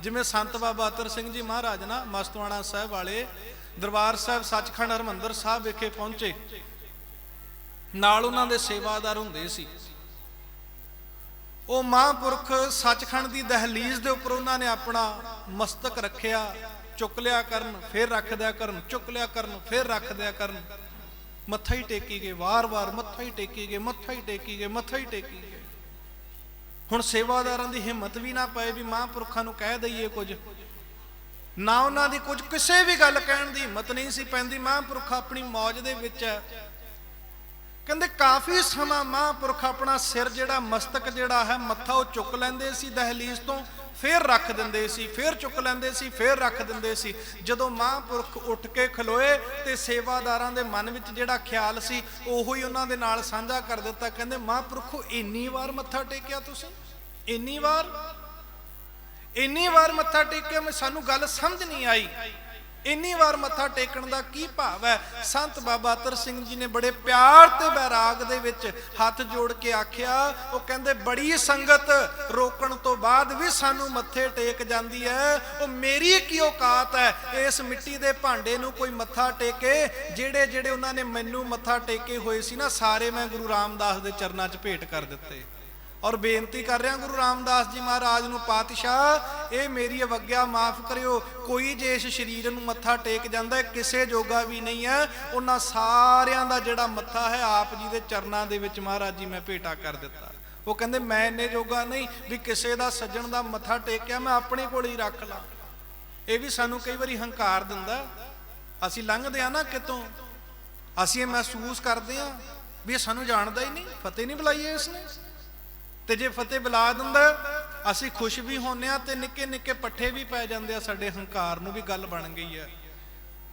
ਜਿਵੇਂ ਸੰਤ ਬਾਬਾ ਅਤਰ ਸਿੰਘ ਜੀ ਮਹਾਰਾਜ ਨਾ ਮਸਤਵਾਣਾ ਸਾਹਿਬ ਵਾਲੇ ਦਰਬਾਰ ਸਾਹਿਬ ਸੱਚਖੰਡ ਹਰਮੰਦਰ ਸਾਹਿਬ ਵਿਖੇ ਪਹੁੰਚੇ। ਨਾਲ ਉਹਨਾਂ ਦੇ ਸੇਵਾਦਾਰ ਹੁੰਦੇ ਸੀ। ਉਹ ਮਹਾਂਪੁਰਖ ਸੱਚਖੰਡ ਦੀ ਦਹਲੀਜ਼ ਦੇ ਉੱਪਰ ਉਹਨਾਂ ਨੇ ਆਪਣਾ ਮਸਤਕ ਰੱਖਿਆ, ਚੁੱਕ ਲਿਆ ਕਰਨ, ਫਿਰ ਰੱਖ ਦਿਆ ਕਰਨ, ਚੁੱਕ ਲਿਆ ਕਰਨ, ਫਿਰ ਰੱਖ ਦਿਆ ਕਰਨ। ਮੱਥਾ ਹੀ ਟੇਕੀ ਗਏ, ਵਾਰ-ਵਾਰ ਮੱਥਾ ਹੀ ਟੇਕੀ ਗਏ, ਮੱਥਾ ਹੀ ਟੇਕੀ ਗਏ, ਮੱਥਾ ਹੀ ਟੇਕੀ ਗਏ। ਹੁਣ ਸੇਵਾਦਾਰਾਂ ਦੀ ਹਿੰਮਤ ਵੀ ਨਾ ਪਏ ਵੀ ਮਹਾਂਪੁਰਖਾਂ ਨੂੰ ਕਹਿ ਦਈਏ ਕੁਝ। ਨਾ ਉਹਨਾਂ ਦੀ ਕੁਝ ਕਿਸੇ ਵੀ ਗੱਲ ਕਹਿਣ ਦੀ ਹਿੰਮਤ ਨਹੀਂ ਸੀ ਪੈਂਦੀ। ਮਹਾਂਪੁਰਖ ਆਪਣੀ ਮੌਜ ਦੇ ਵਿੱਚ ਹੈ ਕਹਿੰਦੇ ਕਾਫੀ ਸਮਾਂ ਮਹਾਂਪੁਰਖ ਆਪਣਾ ਸਿਰ ਜਿਹੜਾ ਮਸਤਕ ਜਿਹੜਾ ਹੈ, ਮੱਥਾ ਉਹ ਚੁੱਕ ਲੈਂਦੇ ਸੀ ਦਹਲੀਜ਼ ਤੋਂ, ਫੇਰ ਰੱਖ ਦਿੰਦੇ ਸੀ, ਫੇਰ ਚੁੱਕ ਲੈਂਦੇ ਸੀ, ਫੇਰ ਰੱਖ ਦਿੰਦੇ ਸੀ। ਜਦੋਂ ਮਹਾਂਪੁਰਖ ਉੱਠ ਕੇ ਖਲੋਏ ਤੇ ਸੇਵਾਦਾਰਾਂ ਦੇ ਮਨ ਵਿੱਚ ਜਿਹੜਾ ਖਿਆਲ ਸੀ, ਉਹੋ ਹੀ ਉਹਨਾਂ ਦੇ ਨਾਲ ਸਾਂਝਾ ਕਰ ਦਿੱਤਾ। ਕਹਿੰਦੇ, ਮਹਾਂਪੁਰਖੋ, ਇੰਨੀ ਵਾਰ ਮੱਥਾ ਟੇਕਿਆ ਤੁਸੀਂ? ਇੰਨੀ ਵਾਰ? ਇੰਨੀ ਵਾਰ ਮੱਥਾ ਟੇਕਿਆ? ਮੈਂ, ਸਾਨੂੰ ਗੱਲ ਸਮਝ ਨਹੀਂ ਆਈ। ਇੰਨੀ ਵਾਰ ਮੱਥਾ ਟੇਕਣ ਦਾ ਕੀ ਭਾਵ ਹੈ? ਸੰਤ ਬਾਬਾ ਅਤਰ ਸਿੰਘ ਜੀ ਨੇ ਬੜੇ ਪਿਆਰ ਤੇ ਬੈਰਾਗ ਦੇ ਵਿੱਚ ਹੱਥ ਜੋੜ ਕੇ ਆਖਿਆ। ਉਹ ਕਹਿੰਦੇ, ਬੜੀ ਸੰਗਤ ਰੋਕਣ ਤੋਂ ਬਾਅਦ ਵੀ ਸਾਨੂੰ ਮੱਥੇ ਟੇਕ ਜਾਂਦੀ ਹੈ। ਉਹ ਮੇਰੀ ਕੀ ਔਕਾਤ ਹੈ। ਇਸ ਮਿੱਟੀ ਦੇ ਭਾਂਡੇ ਨੂੰ ਕੋਈ ਮੱਥਾ ਟੇਕੇ। ਜਿਹੜੇ ਜਿਹੜੇ ਉਹਨਾਂ ਨੇ ਮੈਨੂੰ ਮੱਥਾ ਟੇਕੇ ਹੋਏ ਸੀ ਨਾ, ਸਾਰੇ ਮੈਂ ਗੁਰੂ ਰਾਮਦਾਸ ਦੇ ਚਰਨਾਂ 'ਚ ਭੇਟ ਕਰ ਦਿੱਤੇ। ਔਰ ਬੇਨਤੀ ਕਰ ਰਿਹਾ ਗੁਰੂ ਰਾਮਦਾਸ ਜੀ ਮਹਾਰਾਜ ਨੂੰ, ਪਾਤਸ਼ਾਹ, ਇਹ ਮੇਰੀ ਅਵਗਿਆ ਮਾਫ ਕਰਿਓ। ਕੋਈ ਜੇ ਇਸ ਸਰੀਰ ਨੂੰ ਮੱਥਾ ਟੇਕ ਜਾਂਦਾ ਕਿਸੇ ਜੋਗਾ ਵੀ ਨਹੀਂ ਹੈ। ਉਹਨਾਂ ਸਾਰਿਆਂ ਦਾ ਜਿਹੜਾ ਮੱਥਾ ਹੈ, ਆਪ ਜੀ ਦੇ ਚਰਨਾਂ ਦੇ ਵਿੱਚ ਮਹਾਰਾਜ ਜੀ ਮੈਂ ਭੇਟਾ ਕਰ ਦਿੱਤਾ। ਉਹ ਕਹਿੰਦੇ, ਮੈਂ ਇੰਨੇ ਜੋਗਾ ਨਹੀਂ ਵੀ ਕਿਸੇ ਦਾ ਸੱਜਣ ਦਾ ਮੱਥਾ ਟੇਕਿਆ, ਮੈਂ ਆਪਣੇ ਕੋਲ ਹੀ ਰੱਖ ਲਾਂ। ਇਹ ਵੀ ਸਾਨੂੰ ਕਈ ਵਾਰੀ ਹੰਕਾਰ ਦਿੰਦਾ। ਅਸੀਂ ਲੰਘਦੇ ਆ ਨਾ ਕਿਤੋਂ। ਅਸੀਂ ਇਹ ਮਹਿਸੂਸ ਕਰਦੇ ਆ ਵੀ ਇਹ ਸਾਨੂੰ ਜਾਣਦਾ ਹੀ ਨਹੀਂ, ਫਤਿਹ ਨਹੀਂ ਬੁਲਾਈਏ ਇਸਨੇ ਤੇ ਜੇ ਫਤਿਹ ਬੁਲਾ ਦਿੰਦਾ, ਅਸੀਂ ਖੁਸ਼ ਵੀ ਹੁੰਨੇ ਆ ਤੇ ਨਿੱਕੇ ਨਿੱਕੇ ਪੱਠੇ ਵੀ ਪੈ ਜਾਂਦੇ ਆ, ਸਾਡੇ ਹੰਕਾਰ ਨੂੰ ਵੀ ਗੱਲ ਬਣ ਗਈ ਹੈ।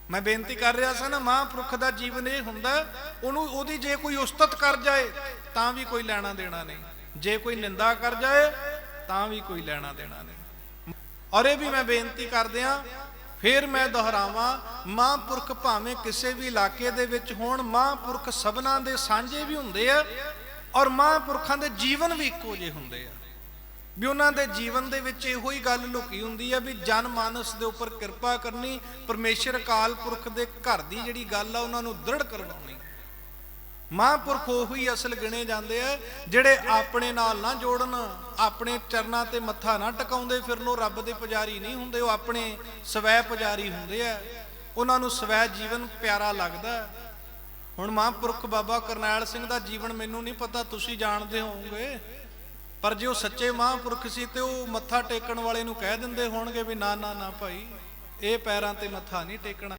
ਮੈਂ ਬੇਨਤੀ ਕਰ ਰਿਹਾ ਸੀ ਨਾ, ਮਹਾਂਪੁਰਖ ਦਾ ਜੀਵਨ ਇਹ ਹੁੰਦਾ, ਉਹਨੂੰ ਉਹਦੀ ਜੇ ਕੋਈ ਉਸਤਤ ਕਰ ਜਾਏ, ਤਾਂ ਵੀ ਕੋਈ ਲੈਣਾ ਦੇਣਾ ਨਹੀਂ। ਜੇ ਕੋਈ ਨਿੰਦਾ ਕਰ ਜਾਏ, ਤਾਂ ਵੀ ਕੋਈ ਲੈਣਾ ਦੇਣਾ ਨਹੀਂ। ਔਰ ਇਹ ਵੀ ਮੈਂ ਬੇਨਤੀ ਕਰਦਿਆਂ ਫਿਰ ਮੈਂ ਦੁਹਰਾਵਾਂ, ਮਹਾਂਪੁਰਖ ਭਾਵੇਂ ਕਿਸੇ ਵੀ ਇਲਾਕੇ ਦੇ ਵਿੱਚ ਹੋਣ, ਮਹਾਂਪੁਰਖ ਸਭਨਾਂ ਦੇ ਸਾਂਝੇ ਵੀ ਹੁੰਦੇ ਆ ਔਰ ਮਹਾਂਪੁਰਖਾਂ ਦੇ ਜੀਵਨ ਵੀ ਇੱਕੋ ਜਿਹੇ ਹੁੰਦੇ ਆ। ਵੀ ਉਹਨਾਂ ਦੇ ਜੀਵਨ ਦੇ ਵਿੱਚ ਇਹੋ ਹੀ ਗੱਲ ਲੁਕੀ ਹੁੰਦੀ ਹੈ ਵੀ ਜਨ ਮਾਨਸ ਦੇ ਉੱਪਰ ਕਿਰਪਾ ਕਰਨੀ, ਪਰਮੇਸ਼ਰ ਅਕਾਲ ਪੁਰਖ ਦੇ ਘਰ ਦੀ ਜਿਹੜੀ ਗੱਲ ਆ, ਉਹਨਾਂ ਨੂੰ ਦ੍ਰਿੜ ਕਰਵਾਉਣੀ। ਮਹਾਂਪੁਰਖ ਉਹੀ ਅਸਲ ਗਿਣੇ ਜਾਂਦੇ ਆ, ਜਿਹੜੇ ਆਪਣੇ ਨਾਲ ਨਾ ਜੋੜਨ, ਆਪਣੇ ਚਰਨਾਂ ਤੇ ਮੱਥਾ ਨਾ ਟਿਕਾਉਂਦੇ ਫਿਰਨ, ਉਹ ਰੱਬ ਦੇ ਪੁਜਾਰੀ ਨਹੀਂ ਹੁੰਦੇ, ਉਹ ਆਪਣੇ ਸਵੈ ਪੁਜਾਰੀ ਹੁੰਦੇ ਆ। ਉਹਨਾਂ ਨੂੰ ਸਵੈ ਜੀਵਨ ਪਿਆਰਾ ਲੱਗਦਾ। ਹੁਣ ਮਹਾਂਪੁਰਖ ਬਾਬਾ ਕਰਨੈਲ ਸਿੰਘ ਦਾ ਜੀਵਨ ਮੈਨੂੰ ਨਹੀਂ ਪਤਾ, ਤੁਸੀਂ ਜਾਣਦੇ ਹੋਵੋਗੇ। ਪਰ ਜੇ ਉਹ ਸੱਚੇ ਮਹਾਂਪੁਰਖ ਸੀ ਤੇ ਉਹ ਮੱਥਾ ਟੇਕਣ ਵਾਲੇ ਨੂੰ ਕਹਿ ਦਿੰਦੇ ਹੋਣਗੇ ਵੀ ਨਾ ਨਾ ਨਾ ਭਾਈ, ਇਹ ਪੈਰਾਂ ਤੇ ਮੱਥਾ ਨਹੀਂ ਟੇਕਣਾ।